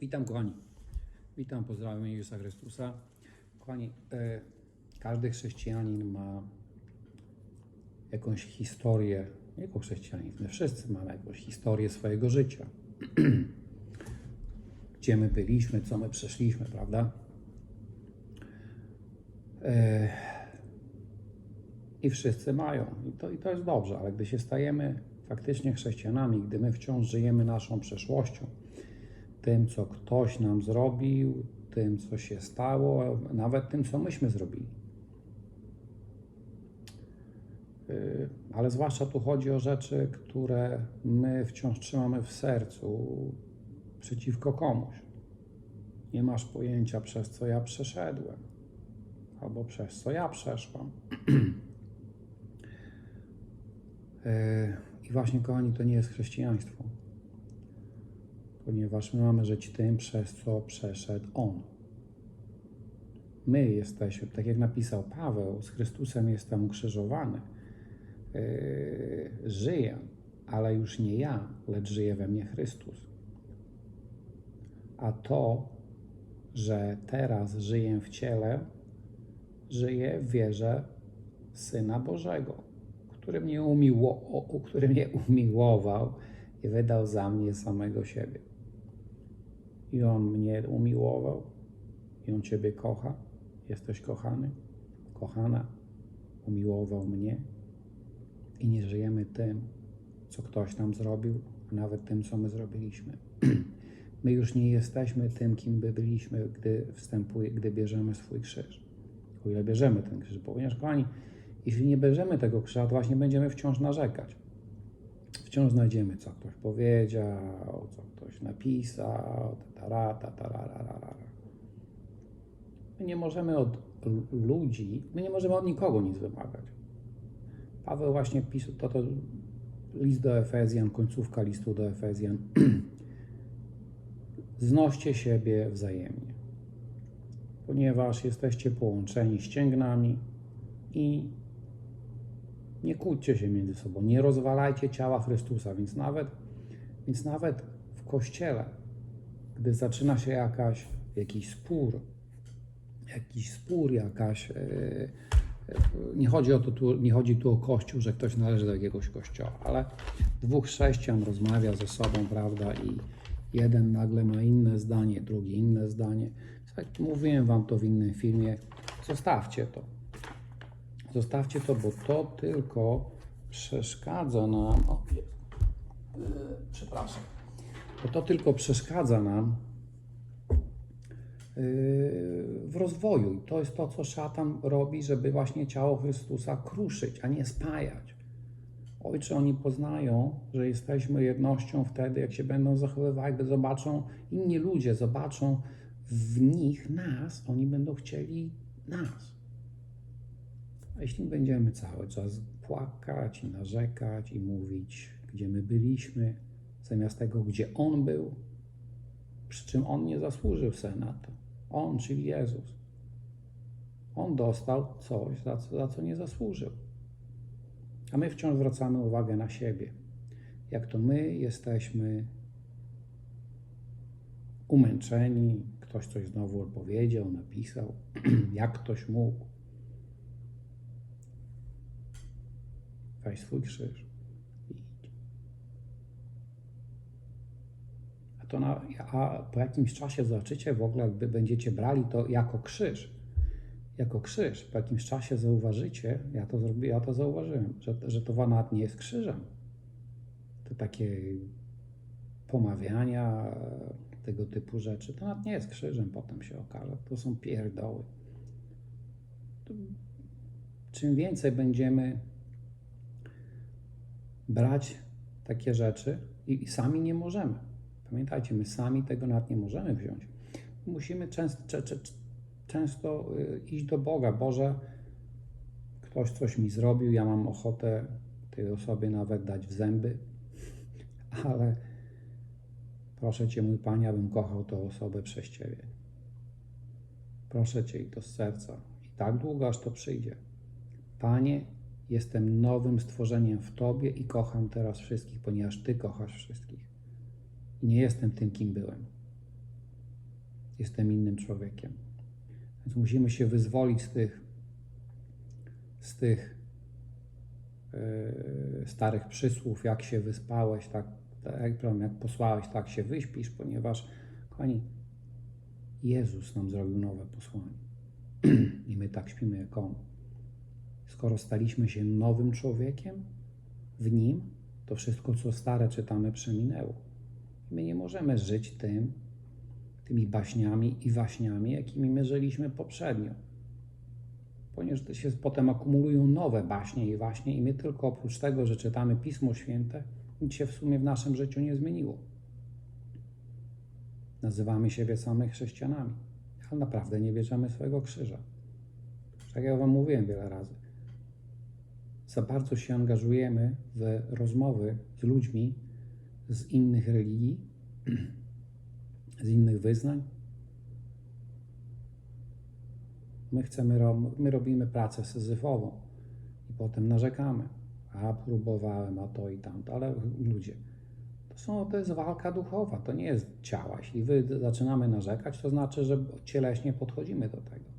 Witam kochani. Witam, pozdrawiam Jezusa Chrystusa. Kochani, e, każdy chrześcijanin ma jakąś historię, jako chrześcijanin, my wszyscy mamy jakąś historię swojego życia. Gdzie my byliśmy, co my przeszliśmy, prawda? E, I wszyscy mają. I to, I to jest dobrze, ale gdy się stajemy faktycznie chrześcijanami, gdy my wciąż żyjemy naszą przeszłością, tym, co ktoś nam zrobił, tym, co się stało, nawet tym, co myśmy zrobili. Yy, Ale zwłaszcza tu chodzi o rzeczy, które my wciąż trzymamy w sercu przeciwko komuś. Nie masz pojęcia, przez co ja przeszedłem, albo przez co ja przeszłam. Yy, I właśnie, kochani, to nie jest chrześcijaństwo ponieważ my mamy żyć tym, przez co przeszedł On. My jesteśmy, tak jak napisał Paweł, z Chrystusem jestem ukrzyżowany. Yy, żyję, ale już nie ja, lecz żyje we mnie Chrystus. A to, że teraz żyję w ciele, żyję w wierze Syna Bożego, który mnie, umiło, który mnie umiłował i wydał za mnie samego siebie. I On mnie umiłował, i On Ciebie kocha. Jesteś kochany, kochana, umiłował mnie. I nie żyjemy tym, co ktoś nam zrobił, a nawet tym, co my zrobiliśmy. My już nie jesteśmy tym, kim by byliśmy, gdy wstępuje, gdy bierzemy swój krzyż. O ile bierzemy ten krzyż, ponieważ, kochani, jeśli nie bierzemy tego krzyża, to właśnie będziemy wciąż narzekać wciąż znajdziemy, co ktoś powiedział, co ktoś napisał, tatara, tatara, My nie możemy od ludzi, my nie możemy od nikogo nic wymagać. Paweł właśnie pisał, to, to list do Efezjan, końcówka listu do Efezjan. Znoście siebie wzajemnie, ponieważ jesteście połączeni ścięgnami i nie kłóćcie się między sobą, nie rozwalajcie ciała Chrystusa, więc nawet, więc nawet w kościele, gdy zaczyna się jakaś, jakiś spór, jakiś spór, jakaś. Yy, nie chodzi, o to, tu, nie chodzi tu o kościół, że ktoś należy do jakiegoś kościoła, ale dwóch chrześcijan rozmawia ze sobą, prawda, i jeden nagle ma inne zdanie, drugi inne zdanie. Mówiłem wam to w innym filmie. Zostawcie to. Zostawcie to, bo to tylko przeszkadza nam. O, yy, przepraszam. Bo to tylko przeszkadza nam yy, w rozwoju. To jest to, co szatan robi, żeby właśnie ciało Chrystusa kruszyć, a nie spajać. Ojcze, oni poznają, że jesteśmy jednością wtedy, jak się będą zachowywali, gdy zobaczą, inni ludzie zobaczą w nich nas, oni będą chcieli nas. A jeśli będziemy cały czas płakać i narzekać i mówić, gdzie my byliśmy, zamiast tego, gdzie On był, przy czym On nie zasłużył sobie na to. On, czyli Jezus. On dostał coś, za co, za co nie zasłużył. A my wciąż zwracamy uwagę na siebie. Jak to my jesteśmy umęczeni, ktoś coś znowu opowiedział, napisał, jak ktoś mógł. Weź swój krzyż i idź. A, to na, a po jakimś czasie zobaczycie w ogóle, jakby będziecie brali to jako krzyż, jako krzyż, po jakimś czasie zauważycie, ja to zrobię, ja to zauważyłem, że, że to nawet nie jest krzyżem. To takie pomawiania, tego typu rzeczy, to nawet nie jest krzyżem, potem się okaże. To są pierdoły. Czym więcej będziemy brać takie rzeczy i, i sami nie możemy. Pamiętajcie, my sami tego nawet nie możemy wziąć. Musimy często, cze, cze, często y, iść do Boga. Boże, ktoś coś mi zrobił, ja mam ochotę tej osobie nawet dać w zęby, ale proszę Cię, mój Panie, abym kochał tę osobę przez Ciebie. Proszę Cię i to z serca. I tak długo, aż to przyjdzie. Panie, Jestem nowym stworzeniem w Tobie i kocham teraz wszystkich, ponieważ Ty kochasz wszystkich. Nie jestem tym, kim byłem. jestem innym człowiekiem. Więc musimy się wyzwolić z tych, z tych yy, starych przysłów, jak się wyspałeś, tak, tak jak posłałeś, tak się wyśpisz, ponieważ, kochani, Jezus nam zrobił nowe posłanie. I my tak śpimy jak On. Skoro staliśmy się nowym człowiekiem, w Nim, to wszystko, co stare czytamy, przeminęło. My nie możemy żyć tym, tymi baśniami i waśniami, jakimi my żyliśmy poprzednio. Ponieważ się potem akumulują nowe baśnie i waśnie i my tylko oprócz tego, że czytamy Pismo Święte, nic się w sumie w naszym życiu nie zmieniło. Nazywamy siebie samych chrześcijanami, ale naprawdę nie bierzemy swojego krzyża. Tak jak Wam mówiłem wiele razy. Za bardzo się angażujemy w rozmowy z ludźmi z innych religii, z innych wyznań. My chcemy, my robimy pracę syzyfową i potem narzekamy. A próbowałem, a to i tamto, ale ludzie, to, są, to jest walka duchowa, to nie jest ciała. Jeśli wy zaczynamy narzekać, to znaczy, że cieleśnie podchodzimy do tego.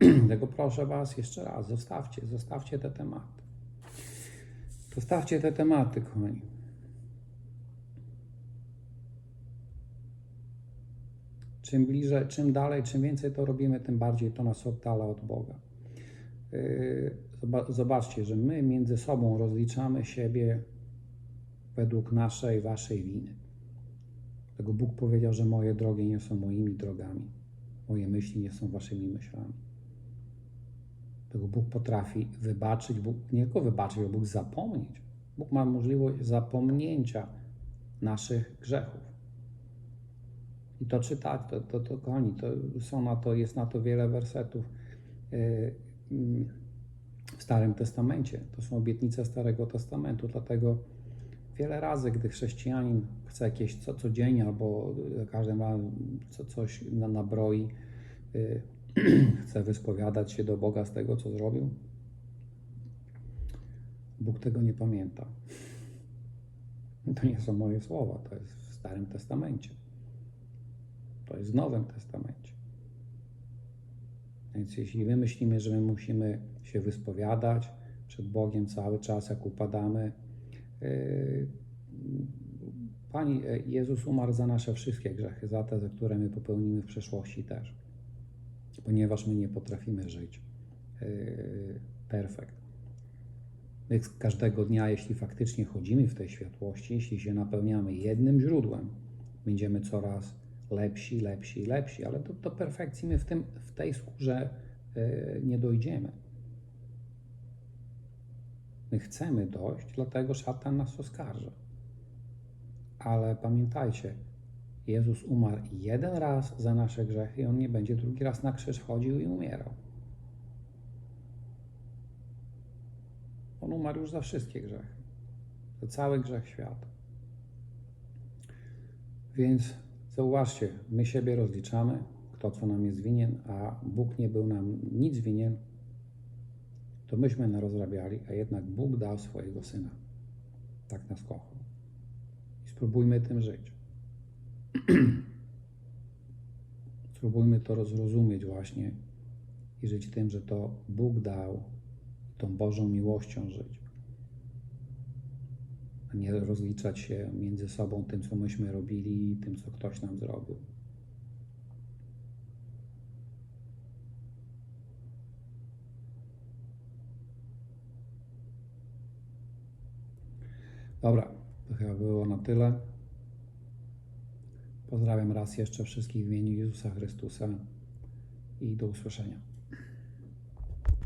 Dlatego proszę Was jeszcze raz, zostawcie, zostawcie te tematy. Zostawcie te tematy, kochani. Czym bliżej, czym dalej, czym więcej to robimy, tym bardziej to nas oddala od Boga. Yy, zoba- Zobaczcie, że my między sobą rozliczamy siebie według naszej, waszej winy. Dlatego Bóg powiedział, że moje drogi nie są moimi drogami, moje myśli nie są waszymi myślami. Dlatego Bóg potrafi wybaczyć, Bóg nie tylko wybaczyć, ale Bóg zapomnieć. Bóg ma możliwość zapomnięcia naszych grzechów. I to czytać, to, to, to kochani, to są na to, jest na to wiele wersetów yy, mm, w Starym Testamencie. To są obietnice Starego Testamentu, dlatego wiele razy, gdy chrześcijanin chce jakieś co, codziennie albo każdym razem co, coś na nabroi, yy, chce wyspowiadać się do Boga z tego, co zrobił, Bóg tego nie pamięta. To nie są moje słowa, to jest w Starym Testamencie. To jest w Nowym Testamencie. Więc jeśli my myślimy, że my musimy się wyspowiadać przed Bogiem cały czas, jak upadamy, yy, Pani yy, Jezus umarł za nasze wszystkie grzechy, za te, za które my popełnimy w przeszłości też, ponieważ my nie potrafimy żyć yy, perfekt. My każdego dnia, jeśli faktycznie chodzimy w tej światłości, jeśli się napełniamy jednym źródłem, będziemy coraz lepsi, lepsi, lepsi, ale do, do perfekcji my w, tym, w tej skórze yy, nie dojdziemy. My chcemy dojść, dlatego szatan nas oskarża. Ale pamiętajcie, Jezus umarł jeden raz za nasze grzechy i On nie będzie drugi raz na krzyż chodził i umierał. On umarł już za wszystkie grzechy, za cały grzech świata. Więc zauważcie, my siebie rozliczamy, kto co nam jest winien, a Bóg nie był nam nic winien, to myśmy narozrabiali, a jednak Bóg dał swojego Syna. Tak nas kochał. I spróbujmy tym żyć. spróbujmy to rozrozumieć właśnie i żyć tym, że to Bóg dał tą Bożą miłością żyć. A nie rozliczać się między sobą tym, co myśmy robili i tym, co ktoś nam zrobił. Dobra, to chyba było na tyle. Pozdrawiam raz jeszcze wszystkich w imieniu Jezusa Chrystusa i do usłyszenia.